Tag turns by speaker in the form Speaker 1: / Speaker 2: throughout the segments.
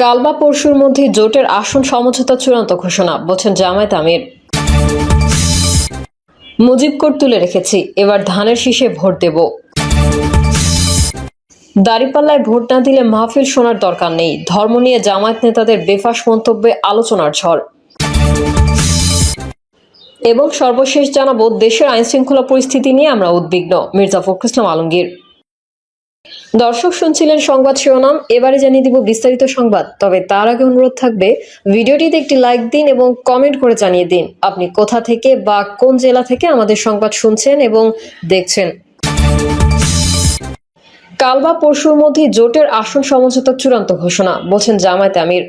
Speaker 1: কাল বা পরশুর মধ্যে জোটের আসন সমঝোতা চূড়ান্ত ঘোষণা, বলছেন জামায়াত আমির। মুজিব কোট তুলে রেখেছি, এবার ধানের শীষে ভোট দেব। দাড়িপাল্লায় ভোট না দিলে মাহফিল শোনার দরকার নেই, ধর্ম নিয়ে জামায়াত নেতাদের বেফাস মন্তব্যে আলোচনার ঝড়। এবং সর্বশেষ জানাব, দেশের আইনশৃঙ্খলা পরিস্থিতি নিয়ে আমরা উদ্বিগ্ন, মির্জা ফখরুল ইসলাম আলমগীর। দর্শক শুনছিলেন সংবাদ শিরোনাম, এবারে জানিয়ে দিব বিস্তারিত সংবাদ, তবে তার আগে অনুরোধ থাকবে, ভিডিওটিতে একটি লাইক দিন এবং কমেন্ট করে জানিয়ে দিন, আপনি কোথা থেকে বা কোন জেলা থেকে আমাদের সংবাদ শুনছেন এবং দেখছেন। কাল বা পরশুর মধ্যে জোটের আসন সমঝোতার চূড়ান্ত ঘোষণা, বলছেন জামায়াত আমির।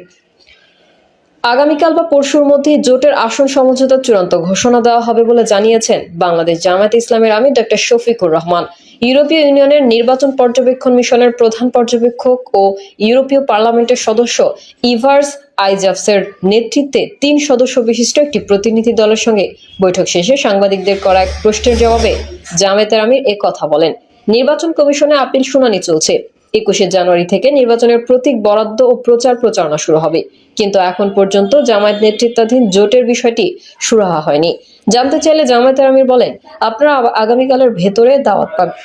Speaker 1: আগামীকাল বা পরশুর মধ্যে জোটের আসন সমঝোতার চূড়ান্ত ঘোষণা দেওয়া হবে বলে জানিয়েছেন বাংলাদেশ জামায়াত ইসলামের আমির ডক্টর শফিকুর রহমান। ইউরোপীয় ইউনিয়নের নির্বাচন পর্যবেক্ষণ মিশনের প্রধান পর্যবেক্ষক ও ইউরোপীয় পার্লামেন্টের সদস্য ইভার্স আইজাফসের নেতৃত্বে তিন সদস্য বিশিষ্ট একটি প্রতিনিধি দলের সঙ্গে বৈঠক শেষে সাংবাদিকদের করা এক প্রশ্নের জবাবে জামেতার আমির কথা বলেন। নির্বাচন কমিশনে আপিল শুনানি চলছে। একুশে জানুয়ারি থেকে নির্বাচনের প্রতীক বরাদ্দ ও প্রচার প্রচারণা শুরু হবে। কিন্তু এখন পর্যন্ত জামায়াত নেতৃত্বাধীন জোটের বিষয়টি সুরাহা হয়নি। জানতে চাইলে জামায়াতের আমির বলেন, আপনারা আগামীকালের ভেতরে দাওয়াত পাবেন।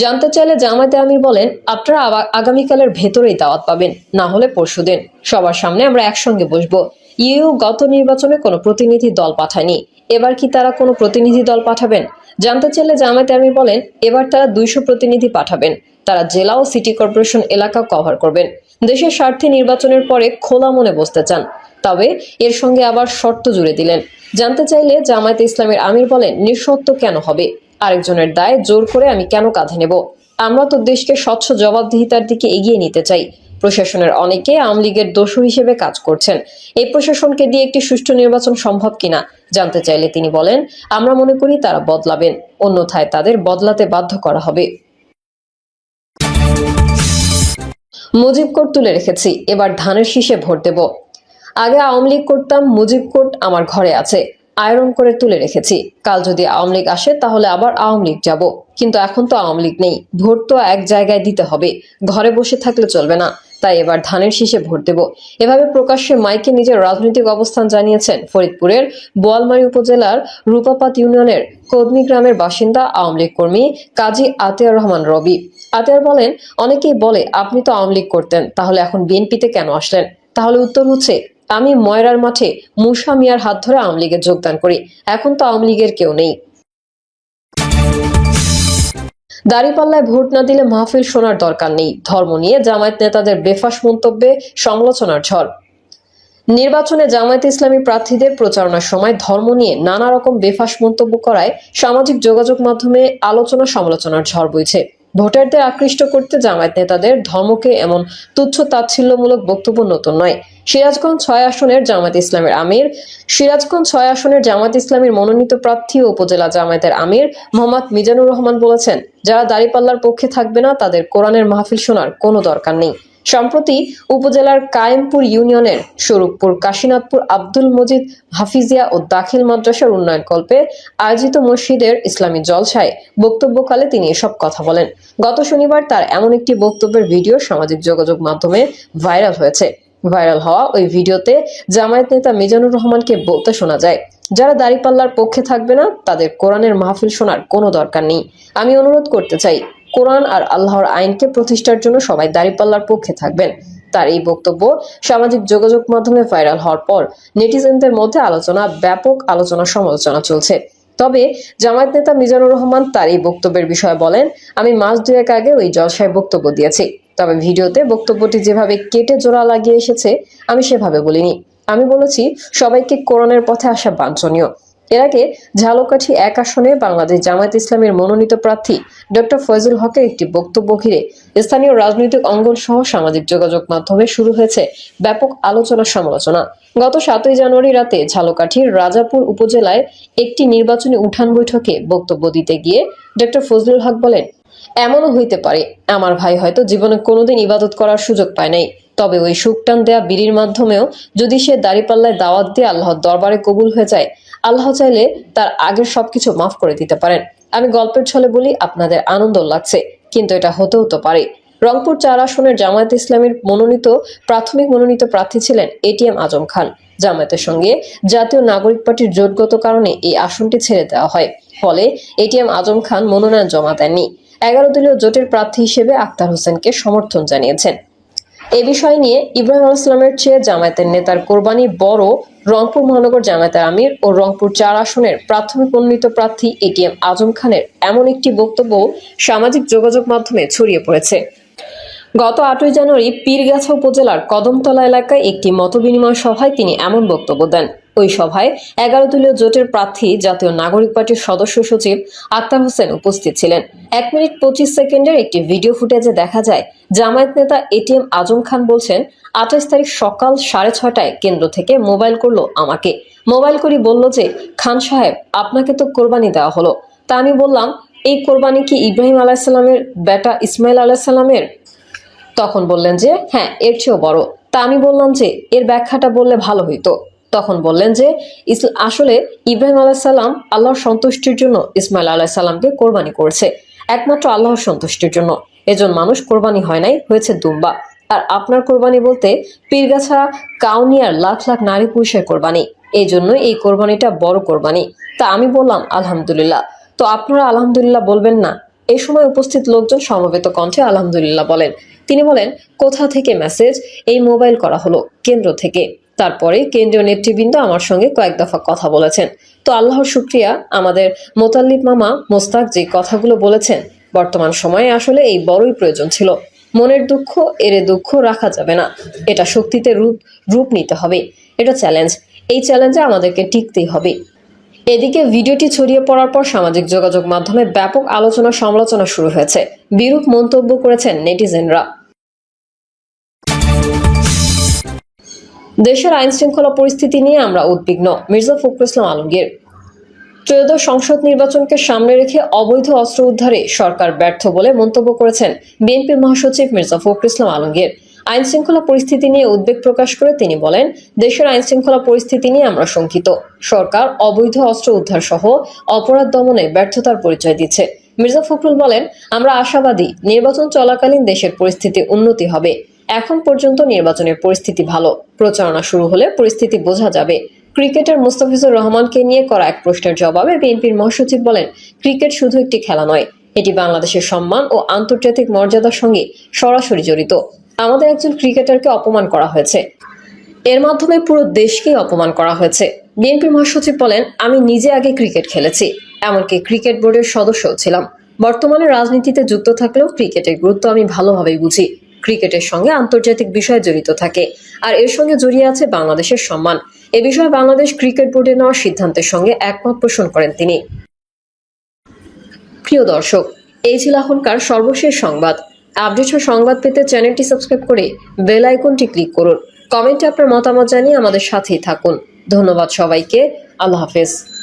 Speaker 1: জানতে চাইলে জামায়াতে আমির বলেন, আপনারা আগামীকালের ভেতরেই দাওয়াত পাবেন, না হলে পরশু দিন। সবার সামনে আমরা একসঙ্গে বসবো। ইউ গত নির্বাচনে কোনো প্রতিনিধি দল পাঠায়নি। এবার কি তারা কোনো প্রতিনিধি দল পাঠাবেন? জানতে চাইলে জামায়াতে আমির বলেন, এবার তারা দুইশো প্রতিনিধি পাঠাবেন। তারা জেলা ও সিটি কর্পোরেশন এলাকা কভার করবেন। দেশের স্বার্থে নির্বাচনের পরে খোলা মনে বসতে চান। তবে এর সঙ্গে আবার শর্ত জুড়ে দিলেন। জানতে চাইলে জামায়াতে ইসলামের আমির বলেন, নিঃশর্ত কেন হবে? আরেকজনের দায় জোর করে আমি কেন কাঁধে নেব? আমরা তো দেশকে স্বচ্ছ জবাবদিহিতার দিকে এগিয়ে নিতে চাই। প্রশাসনের অনেকে আওয়ামী লীগের দোষর হিসেবে কাজ করছেন। এই প্রশাসনকে দিয়ে একটি সুষ্ঠু নির্বাচন সম্ভব কিনা, জানতে চাইলে তিনি বলেন, আমরা মনে করি তারা বদলাবেন। অন্যথায় তাদের বদলাতে বাধ্য করা হবে। মুজিব কোট তুলে রেখেছি, এবার ধানের শীষে ভোট দেব। আগে আওয়ামী লীগ করতাম মুজিব কোট আমার ঘরে আছে, আয়রন করে তুলে রেখেছি। কাল যদি আওয়ামী লীগ আসে, তাহলে আবার আওয়ামী লীগ যাব। কিন্তু এখন তো আওয়ামী লীগ নেই, ভোট তো এক জায়গায় দিতে হবে, ঘরে বসে থাকলে চলবে না। তাই এবার ধানের শীষে ভোট দেব। এভাবে প্রকাশ্যে মাইকে নিজের রাজনৈতিক অবস্থান জানিয়েছেন ফরিদপুরের বোয়ালমারী উপজেলার রূপাপাত ইউনিয়নের কদমি গ্রামের বাসিন্দা আওয়ামী লীগ কর্মী কাজী আতিয়ার রহমান রবি। আতিয়ার বলেন, অনেকেই বলে, আপনি তো আওয়ামী লীগ করতেন, তাহলে এখন বিএনপিতে কেন আসলেন? তাহলে উত্তর হচ্ছে, আমি ময়রার মাঠে মুসা মিয়ার হাত ধরে আওয়ামী লীগে যোগদান করি। এখন তো আওয়ামী লীগের কেউ নেই। দাঁড়িপাল্লায় ভোট না দিলে মাহফিল শোনার দরকার নেই। ধর্ম নিয়ে জামায়াত নেতাদের বেফাস মন্তব্যে সমালোচনার ঝড়। নির্বাচনে জামায়াত ইসলামী প্রার্থীদের প্রচারণার সময় ধর্ম নিয়ে নানা রকম বেফাস মন্তব্য করায় সামাজিক যোগাযোগ মাধ্যমে আলোচনা সমালোচনার ঝড় বইছে। ভোটারদের আকৃষ্ট করতে জামায়াত নেতাদের ধর্মকে এমন তুচ্ছ তাচ্ছিল্যমূলক বক্তব্য নতুন নয়। সিরাজগঞ্জ ছয় আসনের জামাত ইসলামের আমির, সিরাজগঞ্জ ছয় আসনের জামাত ইসলামের মনোনীত প্রার্থী ও উপজেলা জামায়াতের আমির মোহাম্মদ মিজানুর রহমান বলেছেন, যারা দাঁড়িপাল্লার পক্ষে থাকবে না, তাদের কোরআনের মাহফিল শোনার কোনো দরকার নেই। সম্প্রতি উপজেলার কায়েমপুর ইউনিয়নের স্বরূপপুর, কাশীনাথপুর, আব্দুল মজিদ, হাফিজিয়া ও দাখিল মাদ্রাসার উন্নয়ন কল্পে আয়োজিত মসজিদের ইসলামী জলসায় বক্তব্যকালে তিনি এসব কথা বলেন। গত শনিবার তার এমন একটি বক্তব্যের ভিডিও সামাজিক যোগাযোগ মাধ্যমে ভাইরাল হয়েছে। ভাইরাল হওয়া ওই ভিডিওতে জামায়াত নেতা মিজানুর রহমানকে বলতে শোনা যায়, যারা দাঁড়িপাল্লার পক্ষে থাকবে না, তাদের কোরআনের মাহফিল শোনার কোনো দরকার নেই। আমি অনুরোধ করতে চাই কোরআন আর আল্লাহর আইনকে প্রতিষ্ঠার জন্য সবাই দাঁড়িপাল্লার পক্ষে থাকবেন। তার এই বক্তব্য সামাজিক যোগাযোগ মাধ্যমে ভাইরাল হওয়ার পর নেটিজেনদের মধ্যে আলোচনা, ব্যাপক আলোচনা সমালোচনা চলছে। তবে জামায়াত নেতা মিজানুর রহমান তার এই বক্তব্যের বিষয়ে বলেন, আমি মাস দুয়েক আগে ওই জলসায় বক্তব্য দিয়েছি। তবে ভিডিওতে বক্তব্যটি যেভাবে কেটে জোড়া লাগিয়ে এসেছে, আমি সেভাবে বলিনি। আমি বলেছি, সবাইকে কোরআনের পথে আসা বাঞ্ছনীয়। এর আগে ঝালকাঠি এক আসনে বাংলাদেশ জামায়াত ইসলামের মনোনীত প্রার্থী ডক্টর ফয়জুল হকের একটি বক্তব্য ঘিরে স্থানীয় রাজনৈতিক অঙ্গন সহ সামাজিক যোগাযোগ মাধ্যমে শুরু হয়েছে ব্যাপক আলোচনা সমালোচনা। গত সাতই জানুয়ারি রাতে ঝালকাঠির রাজাপুর উপজেলায় একটি নির্বাচনী উঠান বৈঠকে বক্তব্য দিতে গিয়ে ডক্টর ফজলুল হক বলেন, এমনও হইতে পারে, আমার ভাই হয়তো জীবনে কোনোদিন ইবাদত করার সুযোগ পায় নাই। তবে ওই সুকটান দেয়া বিড়ির মাধ্যমেও যদি সে দাড়িপাল্লায় দাওয়াত দিয়ে আল্লাহর দরবারে কবুল হয়ে যায় আল্লাহ চাইলে তার আগের সবকিছু মাফ করে দিতে পারেন। আমি গল্পের ছলে বলি, আপনাদের আনন্দ লাগছে, কিন্তু এটা হতেও তো পারে। রংপুর চার আসনের জামায়াত ইসলামীর মনোনীত, প্রাথমিক মনোনীত প্রার্থী ছিলেন এটিএম আজম খান। জামায়াতের সঙ্গে জাতীয় নাগরিক পার্টির জোটগত কারণে এই আসনটি ছেড়ে দেওয়া হয়। ফলে এটিএম আজম খান মনোনয়ন জমা দেননি। এগারো দলীয় জোটের প্রার্থী হিসেবে আক্তার হোসেনকে সমর্থন জানিয়েছেন। এ বিষয় নিয়ে ইব্রাহিম ইসলামের চেয়ে জামায়াতের নেতার কোরবানি বড় রংপুর মহানগর জামায়াতের আমির ও রংপুর চার আসনের প্রাথমিক মনোনীত প্রার্থী এটিএম আজম খানের এমন একটি বক্তব্য সামাজিক যোগাযোগ মাধ্যমে ছড়িয়ে পড়েছে। গত আটই জানুয়ারি পীরগাছা উপজেলার কদমতলা এলাকায় একটি মতবিনিময় সভায় তিনি এমন বক্তব্য দেন। ওই সভায় এগারো দলীয় জোটের প্রার্থী জাতীয় নাগরিক পার্টির সদস্য সচিব আক্তার হোসেন উপস্থিত ছিলেন। এক মিনিট পঁচিশ সেকেন্ডের একটি ভিডিও ফুটেজে দেখা যায়, জামায়াত নেতা এটিএম আজম খান বলছেন, আঠাশ তারিখ সকাল সাড়ে ছটায় কেন্দ্র থেকে মোবাইল করল আমাকে। মোবাইল করি বলল যে, খান সাহেব, আপনাকে তো কোরবানি দেওয়া হলো। তা আমি বললাম, এই কোরবানি কি ইব্রাহিম আলাহিসাল্লামের বেটা ইসমাইল আলাহিসাল্লামের তখন বললেন যে হ্যাঁ এর চেয়েও বড়। তা আমি বললাম যে, এর ব্যাখ্যাটা বললে ভালো হইতো। তখন বললেন যে আসলে ইব্রাহিম আলাহিসাল্লাম আল্লাহর সন্তুষ্টির জন্য ইসমাইল আলাহিসাল্লামকে কোরবানি করেছে। একমাত্র আল্লাহর সন্তুষ্টির জন্য। এজন মানুষ কোরবানি হয় নাই, হয়েছে দুম্বা। আর আপনার কোরবানি বলতে পীরগাছা, কাউনিয়ার লাখ লাখ নারী পুরুষের কোরবানি। এই জন্য এই কোরবানিটা বড় কোরবানি। তা আমি বললাম, আলহামদুলিল্লাহ। তো আপনারা আলহামদুলিল্লাহ বলবেন না। এই সময় উপস্থিত লোকজন সমবেত কণ্ঠে আলহামদুলিল্লাহ বলেন। তিনি বলেন, কোথা থেকে মেসেজ এই মোবাইল করা হলো, কেন্দ্র থেকে। তারপরে কেন্দ্রীয় নেতৃবৃন্দ আমার সঙ্গে কয়েক দফা কথা বলেছেন। তো আল্লাহর শুক্রিয়া, আমাদের মোতাল্লিব মামা মোস্তাক যে কথাগুলো বলেছেন, বর্তমান সময়ে আসলে এই বড়ই প্রয়োজন ছিল। মনের দুঃখ, এরে দুঃখ রাখা যাবে না। এটা শক্তিতে রূপ রূপ নিতে হবে। এটা চ্যালেঞ্জ এই চ্যালেঞ্জে আমাদেরকে টিকতেই হবে। এদিকে ভিডিওটি ছড়িয়ে পড়ার পর সামাজিক যোগাযোগ মাধ্যমে ব্যাপক আলোচনা সমালোচনা শুরু হয়েছে। বিরূপ মন্তব্য করেছেন নেটিজেনরা। দেশের আইন শৃঙ্খলা পরিস্থিতি নিয়ে আমরা উদ্বিগ্ন। মির্জা ফখরুল ইসলাম আলমগীর। ত্রয়োদশ সংসদ নির্বাচনকে সামনে রেখে অবৈধ অস্ত্র উদ্ধারে সরকার ব্যর্থ বলে মন্তব্য করেছেন বিএনপির মহাসচিব মির্জা ফখরুল ইসলাম আলমগীর। আইন শৃঙ্খলা পরিস্থিতি নিয়ে উদ্বেগ প্রকাশ করে তিনি বলেন, দেশের আইন শৃঙ্খলা পরিস্থিতি নিয়ে আমরা শঙ্কিত। সরকার অবৈধ অস্ত্র উদ্ধার সহ অপরাধ দমনে ব্যর্থতার পরিচয় দিচ্ছে। মির্জা ফখরুল বলেন, আমরা আশাবাদী, নির্বাচন চলাকালীন দেশের পরিস্থিতি উন্নতি হবে। এখন পর্যন্ত নির্বাচনের পরিস্থিতি ভালো। প্রচারণা শুরু হলে পরিস্থিতি বোঝা যাবে। ক্রিকেটার মুস্তাফিজুর রহমানকে নিয়ে করা এক প্রশ্নের জবাবে বিএনপির মহাসচিব বলেন, ক্রিকেট শুধু একটি খেলা নয়, এটি বাংলাদেশের সম্মান ও আন্তর্জাতিক মর্যাদার সঙ্গে সরাসরি জড়িত। আমাদের একজন ক্রিকেটারকে অপমান করা হয়েছে। এর মাধ্যমে পুরো দেশকেই অপমান করা হয়েছে। বিএনপি মহাসচিব বলেন, আমি নিজে আগে ক্রিকেট খেলেছি, এমনকি ক্রিকেট বোর্ডের সদস্যও ছিলাম। বর্তমানে রাজনীতিতে যুক্ত থাকলেও ক্রিকেটের গুরুত্ব আমি ভালোভাবেই বুঝি। ক্রিকেটের সঙ্গে আন্তর্জাতিক বিষয় জড়িত থাকে। আর এর সঙ্গে জড়িয়ে আছে বাংলাদেশের সম্মান। এ বিষয়ে বাংলাদেশ ক্রিকেট বোর্ডে নেওয়ার সিদ্ধান্তের সঙ্গে একমত পোষণ করেন তিনি। প্রিয় দর্শক, এই ছিল এখনকার সর্বশেষ সংবাদ। আপডেট সংবাদ পেতে চ্যানেলটি সাবস্ক্রাইব করে বেল আইকনটি ক্লিক করুন। কমেন্টে আপনার মতামত জানিয়ে আমাদের সাথেই থাকুন। ধন্যবাদ সবাইকে। আল্লাহ হাফেজ।